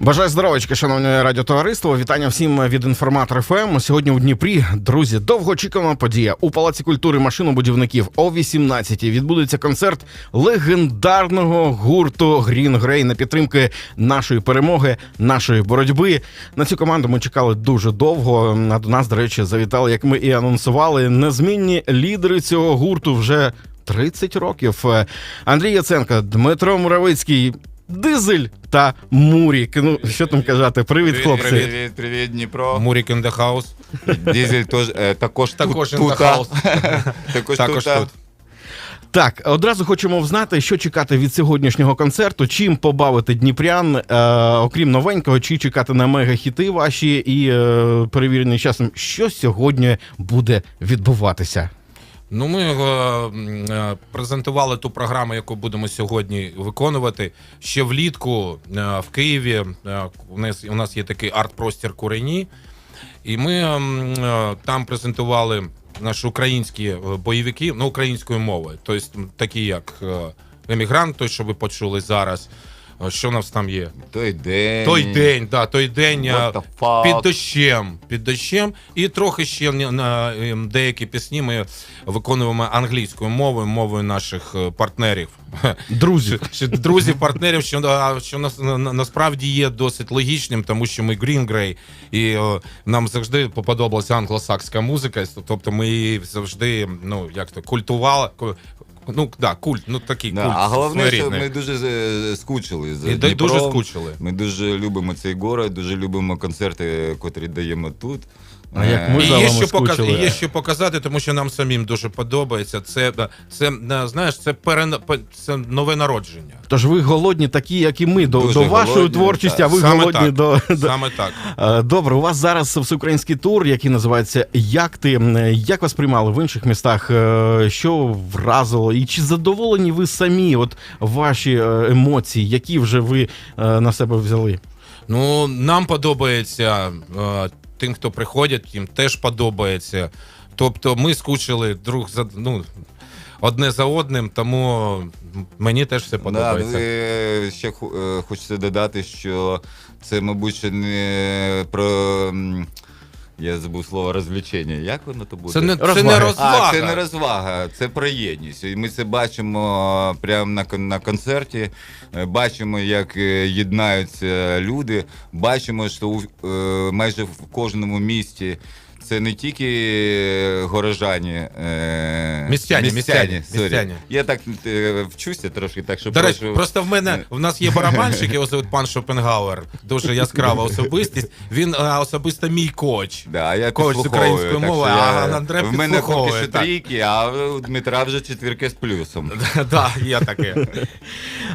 Бажаю здоровечки, шановне радіотовариство. Вітання всім від інформатор ФМ. Сьогодні у Дніпрі, друзі, довгоочікувана подія у Палаці культури машинобудівників о 18-й відбудеться концерт легендарного гурту Green Grey на підтримки нашої перемоги, нашої боротьби. На цю команду ми чекали дуже довго. А до нас, до речі, завітали, як ми і анонсували, незмінні лідери цього гурту вже 30 років. Андрій Яценко, Дмитро Муравицький. Дизель та Мурік. Ну що там казати? Привіт, хлопці. Привіт, привіт, привіт, Дніпро. Мурік in the house. Дізель тож, е, також, Також тут, in the тута. house. також, Також тута. тут. Так, одразу хочемо взнати, що чекати від сьогоднішнього концерту, чим побавити дніпрян, е, окрім новенького, чи чекати на мега-хіти ваші і е, перевірені часом, що сьогодні буде відбуватися. Ну, ми е, презентували ту програму, яку будемо сьогодні виконувати. Ще влітку е, в Києві е, у нас є такий арт-простір Курені, і ми е, там презентували наші українські е, бойовики ну, українською мовою, тобто такі як е, емігрант, той, що ви почули зараз. Що у нас там є? Той день. Той день, да, той день What the fuck? під дощем, під дощем, і трохи ще на- ем, деякі пісні ми виконуємо англійською мовою, мовою наших е, партнерів. Друзі, Друзів, партнерів, що, що нас, на, на- насправді є досить логічним, тому що ми Green Grey, і о, нам завжди подобалася англосакська музика, тобто ми її завжди ну, як то, культували. Ну, да, культ, ну такий Да, культ. а головне, що своєрідний. ми дуже е, скучили за І Дніпром. дуже скучили. Ми дуже любимо цей город, дуже любимо концерти, котрі даємо тут. А як ми І за є, вами що показ... і скучили. є що показати, тому що нам самим дуже подобається. Це, це е, знаєш, це, перен... пе- це нове народження. Тож ви голодні, такі, як і ми, до, Дуже до вашої голодні, творчості, а ви Саме голодні так. до, до, Саме так. Е, Добре, у вас зараз всеукраїнський тур, який називається Як ти? Як вас приймали в інших містах? Е, Що вразило? І чи задоволені ви самі? От ваші е, емоції, які вже ви е, на себе взяли? Ну, нам подобається е, тим, хто приходять, їм теж подобається. Тобто ми скучили друг за ну, одне за одним, тому мені теж все подобається. Да, ще е, хочеться додати, що це, мабуть, не про. Я забув слово розвлечення. Як воно то буде? Це не, це не розвага. А, це не розвага, це про єдність. І ми це бачимо прямо на, кон- на концерті. Е, Бачимо, як е, єднаються люди. Бачимо, що у, е, майже в кожному місті. Це не тільки горожані, е, Містяні, містяні, сорі. містяні. Я так е, вчуся трошки, так що До речі, прошу. просто в мене в нас є барабанщик, його звуть пан Шопенгауер, дуже яскрава особистість. Він е, особисто мій коч. Да, я Коуч з підслуховую, української так мови, що а я- Андре В мене поки підслуховує, що так. трійки, а у Дмитра вже четвірки з плюсом. Так, є таке.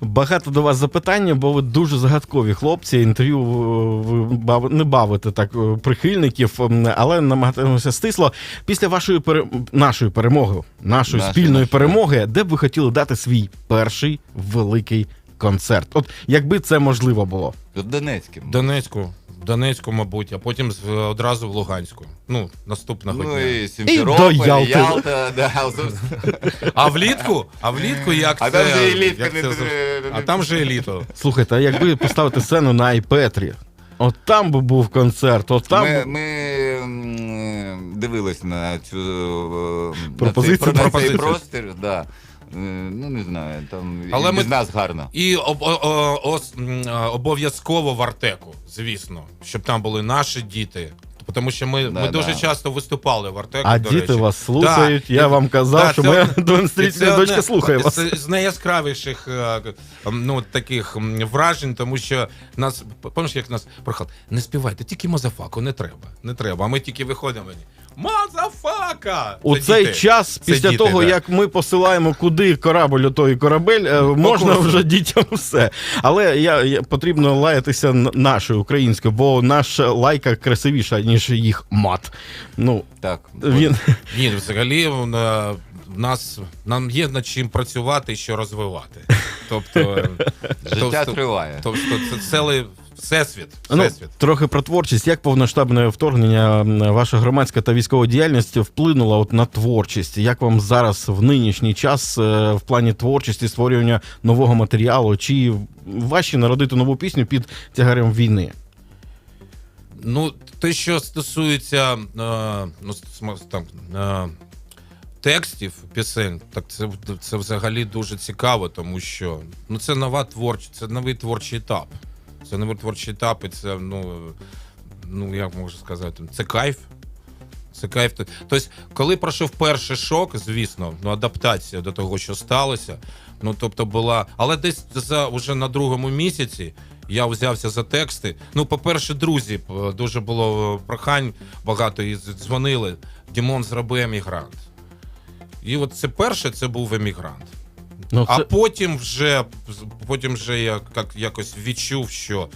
Багато до вас запитання, бо ви дуже загадкові хлопці. Інтерв'ю е, ви бав- не бавите так е, прихильників, м, але намагаємося стисло. Після вашої пере... нашої перемоги, нашої Нашої, спільної нашої. перемоги, де б ви хотіли дати свій перший великий концерт? От якби це можливо було. Донецьким. Донецьку, Донецьку, мабуть, а потім з- одразу в Луганську. Ну, наступного Ну дня. і Сімферополь, І до Ялти. Ялта, да, А влітку? А влітку як А це? там же елітка як не це зав- не- А там же еліто. Слухайте, а якби поставити сцену на Айпетрі, от там би був концерт, от там. Ми, би- ми м, дивились на цю е, Пропозицію? на цей, на цей Пропозицію. простір, да. Е, Ну не знаю, там Але і без ми- нас гарно. І об, о- о- ос- м, а, обов'язково в Артеку, звісно, щоб там були наші діти. Тому що ми, Да, ми дуже часто виступали в Артеку. А до діти речі. вас слухають. Да. Я вам казав, Да, що це моя одне- 12-річна це дочка одне слухає вас. З, з найяскравіших е, ну, таких м, вражень, тому що нас, пам'ятаєш, як нас прохали, не співайте, тільки мазафаку, не треба. Не треба. А ми тільки виходимо. і, Мазафака! У цей діти. час, Це після діти, того, да. як ми посилаємо куди корабль, у той корабель, е, можна курсу. вже дітям все. Але я, я потрібно лаятися нашою українською, бо наша лайка красивіша, ніж їх мат. Ну, Так. він Ні, взагалі е, в нас нам є над чим працювати і що розвивати. Тобто, е, Життя тобто- триває. тобто це цілий, Всесвіт. Ну, Всесвіт. трохи про творчість. Як повноштабне вторгнення, ваша громадська та військова діяльність вплинула от на творчість? Як вам зараз в нинішній час е, в плані творчості створювання нового матеріалу? Чи важче народити нову пісню під тягарем війни? Ну, те, що стосується е, ну, там, е, текстів пісень, так це, це взагалі дуже цікаво, тому що ну, це нова творчість, це новий творчий етап. Це новий творчий етап, і це, ну, ну як можу сказати, це кайф. Це кайф. Тобто, коли пройшов перший шок, звісно, ну, адаптація до того, що сталося. Ну, тобто була. Але десь за уже на другому місяці я взявся за тексти. Ну, по-перше, друзі, дуже було е, прохань, багато і дзвонили. Дімон, зроби емігрант. І от це перше, це був емігрант. Ну, А це... потім вже потім вже я як, якось відчув, що,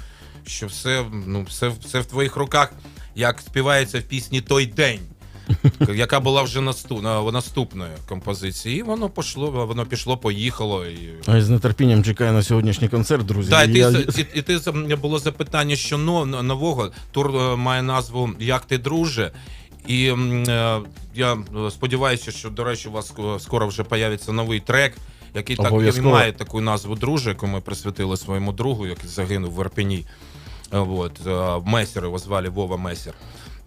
що все, ну, все, все в твоїх руках, як співається в пісні той день, яка була вже наступ, на- наступною композиції. І воно пішло, воно пішло, поїхало. І... Ой, З нетерпінням чекаю на сьогоднішній концерт, друзі. Так, і ти, Я- і, і ти було запитання, що но- нового. Тур е, має назву Як ти друже. І е, я е, сподіваюся, що, до речі, у вас скоро вже появиться новий трек, який так і має таку назву друже, яку ми присвятили своєму другу, який загинув в Ірпені. Е, От, е, Месер його звали Вова Месер.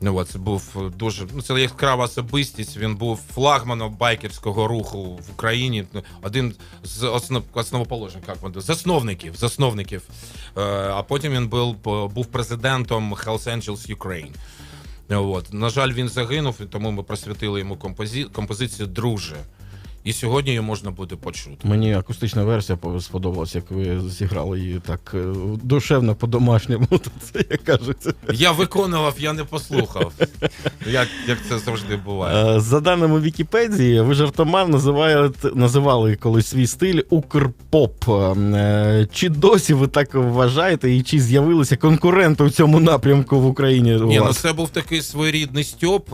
Ну, от, це був дуже ну, це яскрава особистість. Він був флагманом байкерського руху в Україні. Один з основ, основоположних, як вони, засновників, засновників. Е, а потім він був, був президентом Hells Angels Ukraine. От. На жаль, він загинув, і тому ми присвятили йому композі... композицію Друже. І сьогодні її можна буде почути. Мені акустична версія по- сподобалась, як ви зіграли її так е, душевно по-домашньому. Це як кажеться. Я виконував, я не послухав. Як, як це завжди буває. Е, За даними Вікіпедії, ви жартома називаєте, називали колись свій стиль укрпоп. Е, Чи досі ви так вважаєте, і чи з'явилися конкуренти у цьому напрямку в Україні? Ні, ну це був такий своєрідний стьоп.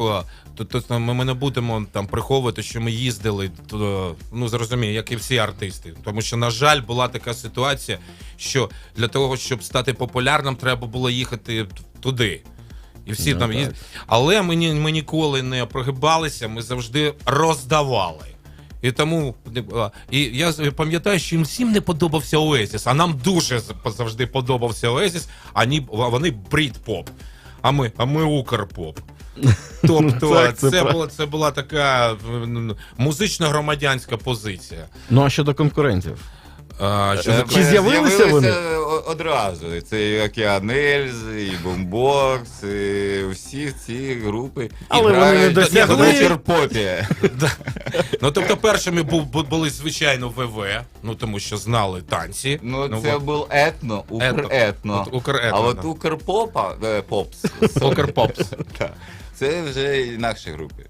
Тобто ми, ми не будемо там приховувати, що ми їздили то, ну зрозумію, як і всі артисти. Тому що, на жаль, була така ситуація, що для того, щоб стати популярним, треба було їхати туди. І всі Ну, там їздили. Але ми, ми ніколи не прогибалися, ми завжди роздавали. І тому і я пам'ятаю, що їм всім не подобався Оезіс, а нам дуже завжди подобався Оезіс, а вони брід-поп. А ми, а ми укрпоп. Тобто, Так, це це, була, це була така м, музично-громадянська позиція. Ну а щодо конкурентів? А, що Е, за- Чи з'явилися вони? одразу. Це і Океан Ельз, і Бомбокс, і всі ці групи. Але вони не на досягли. суперпопі. Ну, тобто, першими бу- бу- були, звичайно, ВВ, ну тому що знали танці. Ну, це от. був етно, укретно. От Укретно, А от да. Укрпопа, е, попс, Укрпопс. це вже інакші групи.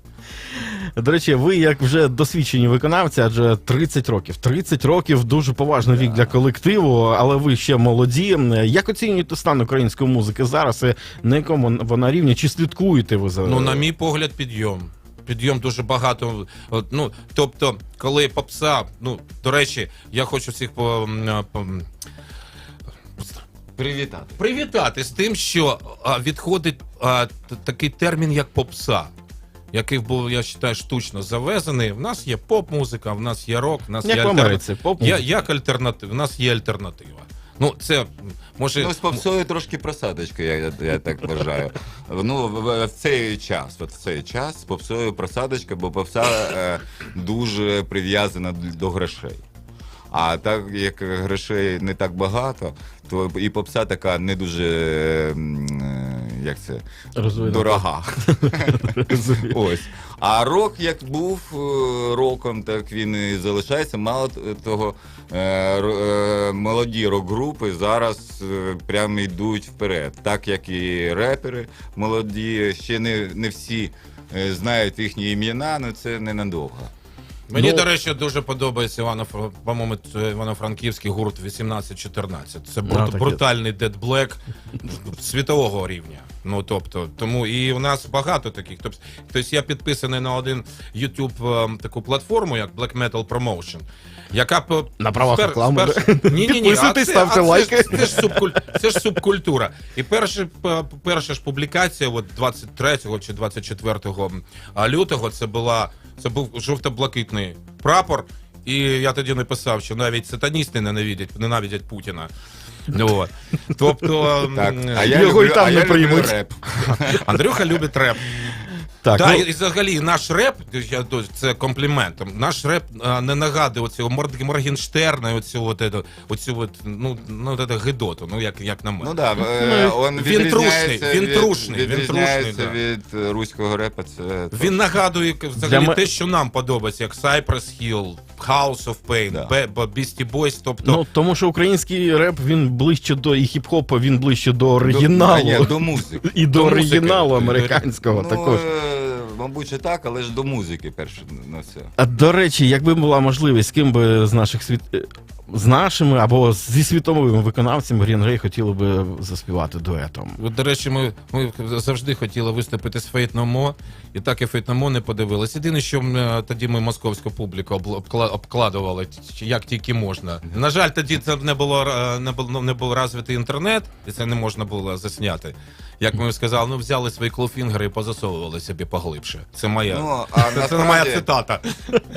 До речі, ви як вже досвідчені виконавці, адже 30 років. 30 років дуже поважний вік для колективу, але ви ще молоді. Як оцінюєте стан української музики зараз? І на якому вона рівні? Чи слідкуєте ви за Ну, на мій погляд, підйом. Підйом дуже багато. Ну, тобто, коли попса, ну, до речі, я хочу всіх по, по, Привітати. привітати з тим, що а, відходить а, такий термін, як попса. Який був, я вважаю, штучно завезений. В нас є поп-музика, в нас є рок, в нас як є в альтерна- Поп Я, як альтернатива? В нас є альтернатива. Ну, це може. Ну, з попсою трошки просадочка, я, я, я так вважаю. Ну, в, в- в цей час, от в цей час з попсою просадочка, бо попса е, дуже прив'язана до грошей. А так як грошей не так багато, то і попса така не дуже е, е, як це, Розвинута. дорога. Ось. А рок як був е, роком, так він і залишається. Мало того, е, е, молоді рок-групи зараз прямо йдуть вперед. Так як і репери молоді, ще не, не всі знають їхні ім'яна, але це ненадовго. Мені, Ну- до речі, дуже подобається Івано по-моєму, Івано-Франківський гурт 1814. Це брут- таке. брутальний Dead Black світового рівня. Ну тобто, тому і у нас багато таких. Тобто, тобто я підписаний на один YouTube е, таку платформу, як Black Metal Promotion, яка по На правах реклами, Ні, ні, ні. Підписуйтесь, ставте лайки. Це, це, ж субкуль... це ж субкультура. І перша, перша ж публікація, от 23 чи 24 лютого, це була це був жовто-блакитний прапор. І я тоді написав, що навіть сатаністи ненавидять, ненавидять Путіна. Ну, от. Тобто Так, а Його я люблю, і там а не я люблю приймуть. реп. Андрюха любить реп. Так, Так, ну, і взагалі наш реп, я до- це компліментом. Наш реп а, не нагадує оцього Мор- Моргенштерна, оцю от, оцю от, ну, ну, от гидоту, ну як, як на мене. Ну да, е, он Він трушний, відрізняється він від- трушний, він відрізняється трушний, від е, руського репа. Це Він нагадує взагалі Для ме- те, що нам подобається, як Cypress Hill, House of Pain, Да. Be- Be- Beastie Boys, тобто ну, тому що український реп він ближче до і хіп-хопа, він ближче до До- оригіналу. а, ні, до музики. І до, До музики. оригіналу американського Ну, також. е, мабуть, що так, але ж до музики перше на все. А до речі, якби була можливість, з ким би з наших світ е, з нашими або зі світовими виконавцями Green Ray хотіли би заспівати дуетом. От, До речі, ми, ми завжди хотіли виступити з Fate No More, і так і Fate No More не подивилися. Єдине, що е, тоді ми московську публіку обкла- обкладували як тільки можна. На жаль, тоді це не було не було не був розвитий інтернет, і це не можна було засняти. Як ми сказали, ну взяли свої клофінгери і позасовували собі поглибше. Це моя. Ну, а це, це не моя цитата.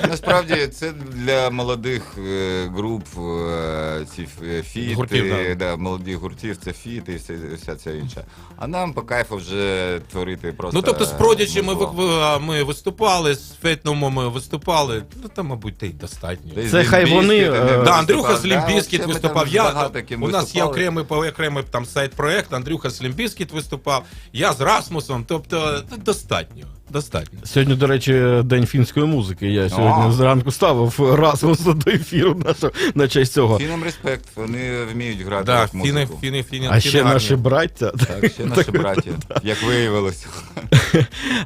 Насправді це для молодих е, груп, е, ці ф- фіти, Гуртів, да. да, молоді гуртів, це фіти і все, вся ця інша. А нам по кайфу вже творити просто. Ну тобто з Продічі ми, музло. ви- ми виступали, з Fate ми виступали. Ну там, мабуть, те й достатньо. Десь Це з хай вони, е, Да, Да. Андрюха з Да, Лімбіскіт виступав. Я, у нас є окремий по- окремий там сайт-проект. Андрюха з Лімбіскіт виступав. Я з Расмусом. Тобто д- достатньо. Достатньо. Сьогодні, до речі, день фінської музики. Я сьогодні зранку ставив разом до ефіру нашу на честь цього. Фінам респект, вони вміють грати Да, фіни, музику. фіни, фіни, А ще наші браття. Так, ще наші браті, як виявилося.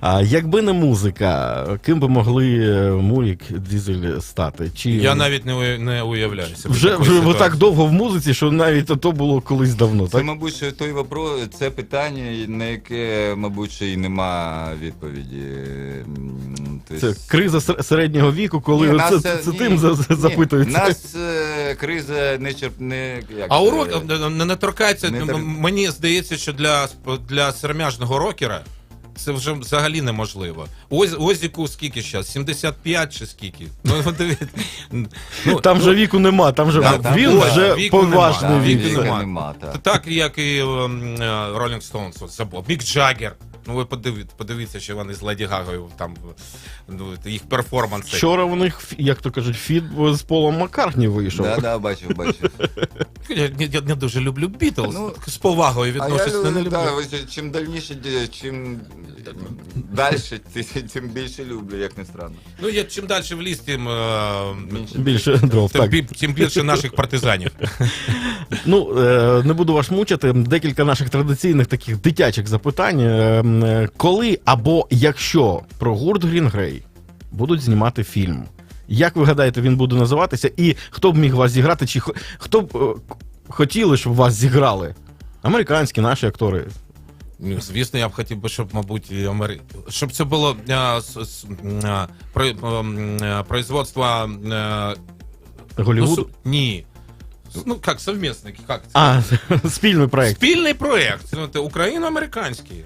А якби не музика, ким би могли е, Мурік Дізель стати? Чи Я навіть не, не уявляю вже, вже ви так довго в музиці, що навіть то було колись давно, Це, так? мабуть, той вопрос, це питання, на яке, мабуть, ще й нема відповіді. М, Це криза сер- середнього віку, коли Ні, це, нас це, це- ні, тим ні, запитується. Нас е, криза не черп... Не, як А урок не, не, не торкається. Не тор- Мені здається, що для, для сермяжного рокера це вже взагалі неможливо. Оз, Озіку скільки зараз? 75 чи скільки? Ну, дивіться. Ну, Там же віку нема, там же Да, там він нема. вже Віку поважний да, вік. віку віку нема. нема, так. Та Так, як і ем, е, Rolling забув. Мік Джаггер. Ну ви подивіться, подивіться, що вони з Леді Гагою там ну, їх перформанси. Вчора у них, як то кажуть, фіт з Полом Маккартні вийшов. Да, да, бачив, бачив. Я, я, не дуже люблю Бітлз. Ну, з повагою А я відношусь, але не люблю, люблю. да, ось чим дальніше, ді- чим далі, тим більше люблю, як не странно. Ну, я чим далі в ліс, тим, е, Більше дров. тим, Так. бі- тим більше наших партизанів. Ну, е, не буду вас мучити. Декілька наших традиційних таких дитячих запитань. Е, м, е, Коли або якщо про гурт Grey будуть знімати фільм, як ви гадаєте, він буде називатися? І хто б міг вас зіграти? Чи хо- хто б е, хотіли, щоб вас зіграли? Американські наші актори. Ну, Звісно, я б хотів би, щоб, мабуть, Амери... щоб це було а, с- с- а, про, ем, а, производство. а, ну, су- ні. Ну, як совмісник, як це? А, спільний проект. Спільний проєкт. Ну, це україно-американський.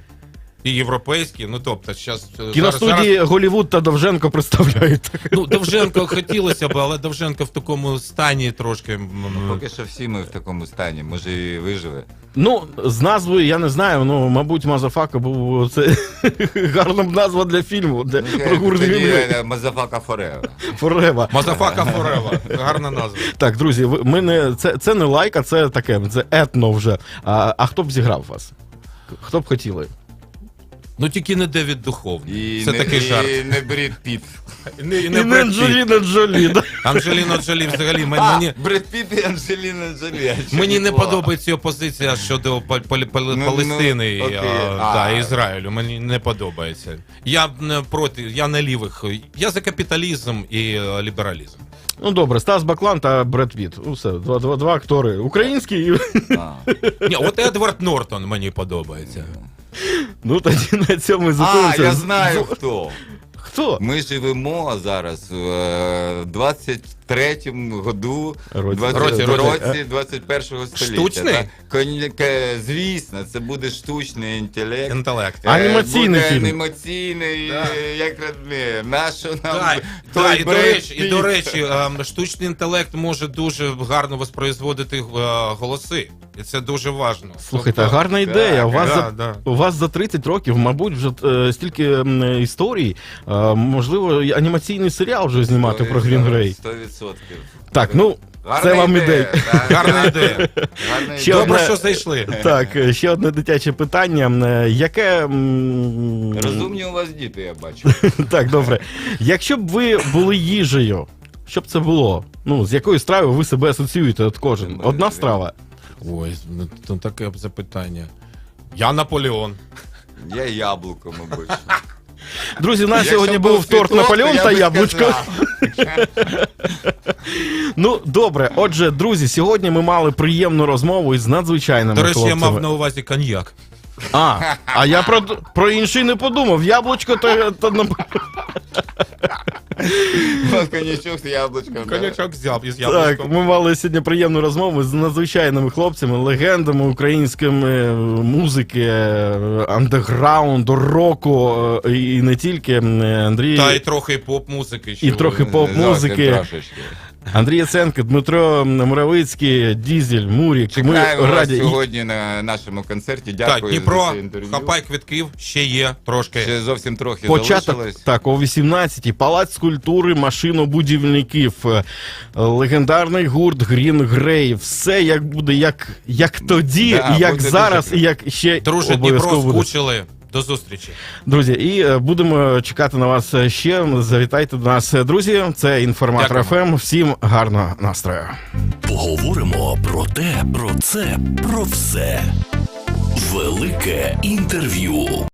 І європейський, ну тобто, зараз Кіностудії Голівуд та Довженко представляють. Ну, Довженко хотілося б, але Довженко в такому стані трошки. м, Поки що всі ми в такому стані, може і виживе. Ну, з назвою я не знаю. Ну, мабуть, Мазафака був це гарна б назва для фільму. Для, Ну, про е, Мазафака Форева. Форева. Мазафака Форева. Гарна назва. Так, друзі, ми не, це, це не лайка, це таке, це етно вже. А, а хто б зіграв вас? Хто б хотіли? Ну тільки не Девід Духовний. І Це не, такий жарт. Не Брід Піт. І не, і І не не Бред Піт. Анджеліна Джолі. да? Анджеліна Джолі взагалі мен- А, мені. Бред Піт і Анджеліна Джолі. а Мені не подобається його позиція щодо Пал- Пал- Пал- Ну, Палестини ну, і, окей. а, да, А. Ізраїлю. Мені не подобається. Я не проти, я не лівих. Я за капіталізм і е, лібералізм. Ну добре, Стас Баклан та Бред Піт. Усе, два, два, два актори. Українські і А. Ні, от Едвард Нортон мені подобається. Ну тоді на цьому і А, зупинимося. я знаю хто. Хто? Ми живемо зараз в е, 23-му году, Році. 20, Році, році, році. 21-го століття. Штучний? так? Коні- ке- Звісно, це буде штучний інтелект. Інтелект. Е, Анімаційний буде фільм. Анімаційний, Да. е, як родне. Нащо нам той так, і, до Бред речі, і до Піт? речі, ем, штучний інтелект може дуже гарно воспроизводити е, голоси. І це дуже важливо. Слухайте, гарна ідея. У вас, да, за, да. у вас за 30 років, мабуть, вже е, стільки м, історій. Е, можливо, і анімаційний серіал вже знімати про Грін Грей. 100%. Так, ну Гарна це вам ідея. Гарна ідея. Гарна Ще ідея. Добре, одне- що зайшли. Так, ще одне дитяче питання. Е, Яке. Розумні у вас діти, я бачу. Так, добре. Якщо б ви були їжею, що б це було? Ну, з якою стравою ви себе асоціюєте от кожен? Одна страва. Ой, ну, таке б запитання. Я Наполеон. Я яблуко, мабуть. Друзі, у нас Якщо сьогодні був торт світло, Наполеон то та я би яблучко. сказав. Ну, добре, отже, друзі, сьогодні ми мали приємну розмову із надзвичайними До речі, я хлопцями. мав на увазі коньяк. А, а я про, про інший не подумав. Яблучко то, то Ну, Конячок з яблучком. Конячок з взяв із Так, ми мали сьогодні приємну розмову з надзвичайними хлопцями, легендами української е, музики, е, андеграунду, року е, і не тільки е, Андрій. Та й трохи поп-музики. І трохи поп-музики. Зовсім трошечки. Андрій Яценко, Дмитро Муравицький, Дізель, Мурік. Чекаємо ми вас раді. сьогодні на нашому концерті. Так, Дякую Дніпро, за це інтерв'ю. хапай квитків, ще є трошки. Ще зовсім трохи Початок залишилось. так, о 18-й. Палац культури машинобудівників. Е, Легендарний гурт Грін Грей. Все як буде, як, як тоді, Да, як буде зараз, дуже і як ще Друже, обов'язково Дніпро буде. скучили. До зустрічі. Друзі, і е, будемо чекати на вас ще. Завітайте до нас, е, друзі. Це інформатор. ФМ. Всім гарного настрою. Поговоримо про те, про це, про все. Велике інтерв'ю.